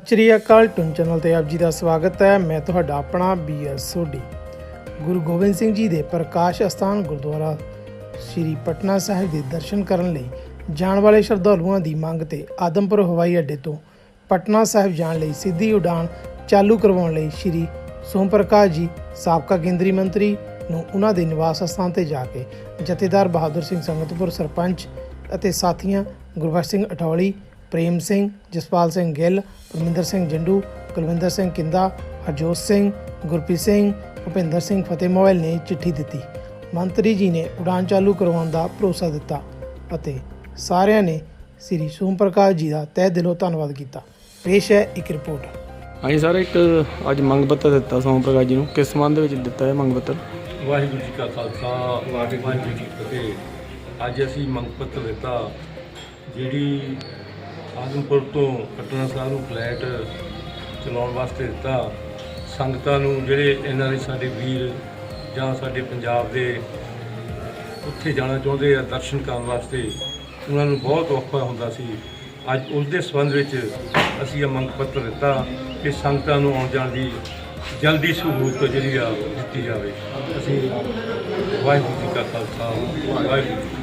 ਸਤਿ ਸ਼੍ਰੀ ਅਕਾਲ ਟੁਨ ਚੈਨਲ ਤੇ ਆਪ ਜੀ ਦਾ ਸਵਾਗਤ ਹੈ। ਮੈਂ ਤੁਹਾਡਾ ਆਪਣਾ ਬੀਐਸ ਸੋਢੀ। ਗੁਰੂ ਗੋਬਿੰਦ ਸਿੰਘ ਜੀ ਦੇ ਪ੍ਰਕਾਸ਼ ਅਸਥਾਨ ਗੁਰਦੁਆਰਾ ਸ੍ਰੀ ਪਟਨਾ ਸਾਹਿਬ ਦੇ ਦਰਸ਼ਨ ਕਰਨ ਲਈ ਜਾਣ ਵਾਲੇ ਸ਼ਰਧਾਲੂਆਂ ਦੀ ਮੰਗ ਤੇ ਆਦਮਪੁਰ ਹਵਾਈ ਅੱਡੇ ਤੋਂ ਪਟਨਾ ਸਾਹਿਬ ਜਾਣ ਲਈ ਸਿੱਧੀ ਉਡਾਨ ਚਾਲੂ ਕਰਵਾਉਣ ਲਈ ਸ੍ਰੀ ਸੋਮ ਪ੍ਰਕਾਸ਼ ਜੀ, ਸਾਬਕਾ ਕੇਂਦਰੀ ਮੰਤਰੀ ਨੂੰ ਉਹਨਾਂ ਦੇ ਨਿਵਾਸ ਸਥਾਨ ਤੇ ਜਾ ਕੇ ਜਥੇਦਾਰ ਬਹਾਦਰ ਸਿੰਘ ਸੰਗਤਪੁਰ ਸਰਪੰਚ ਅਤੇ ਸਾਥੀਆਂ ਗੁਰਬਖਸ਼ ਸਿੰਘ ਅਠੌਲੀ ਪ੍ਰੇਮ ਸਿੰਘ ਜਸਪਾਲ ਸਿੰਘ ਗਿੱਲ ਪਰਮਿੰਦਰ ਸਿੰਘ ਜੰਡੂ ਕੁਲਵਿੰਦਰ ਸਿੰਘ ਕਿੰਦਾ ਹਰਜੋਤ ਸਿੰਘ ਗੁਰਪ੍ਰੀਤ ਸਿੰਘ ਭੁਪਿੰਦਰ ਸਿੰਘ ਫਤਿਹ ਮੋਬਾਈਲ ਨੇ ਚਿੱਠੀ ਦਿੱਤੀ। ਮੰਤਰੀ ਜੀ ਨੇ ਉਡਾਨ ਚਾਲੂ ਕਰਵਾਉਣ ਦਾ ਭਰੋਸਾ ਦਿੱਤਾ ਅਤੇ ਸਾਰਿਆਂ ਨੇ ਸ੍ਰੀ ਸੋਮ ਪ੍ਰਕਾਸ਼ ਜੀ ਦਾ ਤਹਿ ਦਿਲੋਂ ਧੰਨਵਾਦ ਕੀਤਾ। ਪੇਸ਼ ਹੈ ਇੱਕ ਰਿਪੋਰਟ। ਹਾਂਜੀ ਸਰ ਇੱਕ ਅੱਜ ਮੰਗ ਪੱਤਰ ਦਿੱਤਾ ਸੋਮ ਪ੍ਰਕਾਸ਼ ਜੀ ਨੂੰ। ਕਿਸ ਸੰਬੰਧ ਵਿੱਚ ਦਿੱਤਾ ਹੈ ਮੰਗ ਪੱਤਰ? ਵਾਹਿਗੁਰੂ ਜੀ ਕਾ ਖਾਲਸਾ ਵਾਹਿਗੁਰੂ ਜੀ ਕੀ ਫਤਿਹ। ਅੱਜ ਅਸੀਂ ਮੰਗ ਪੱਤਰ ਦਿੱਤਾ ਜਿਹੜੀ ਆਦਮਪੁਰ ਤੋਂ ਪਟਨਾ ਸਾਹਿਬ ਨੂੰ ਫਲੈਟ ਚਲਾਉਣ ਵਾਸਤੇ ਦਿੱਤਾ। ਸੰਗਤਾਂ ਨੂੰ ਜਿਹੜੇ ਇਹਨਾਂ ਦੇ ਸਾਡੇ ਵੀਰ ਜਾਂ ਸਾਡੇ ਪੰਜਾਬ ਦੇ ਉੱਥੇ ਜਾਣਾ ਚਾਹੁੰਦੇ ਆ ਦਰਸ਼ਨ ਕਰਨ ਵਾਸਤੇ, ਉਹਨਾਂ ਨੂੰ ਬਹੁਤ ਔਖਾ ਹੁੰਦਾ ਸੀ। ਅੱਜ ਉਸ ਦੇ ਸੰਬੰਧ ਵਿੱਚ ਅਸੀਂ ਇਹ ਮੰਗ ਪੱਤਰ ਦਿੱਤਾ ਕਿ ਸੰਗਤਾਂ ਨੂੰ ਆਉਣ ਜਾਣ ਦੀ ਜਲਦੀ ਸਹੂਲਤ ਜਿਹੜੀ ਆ ਦਿੱਤੀ ਜਾਵੇ। ਅਸੀਂ ਵਾਹਿਗੁਰੂ ਜੀ ਕਾ ਖਾਲਸਾ, ਵਾਹਿਗੁਰੂ ਜੀ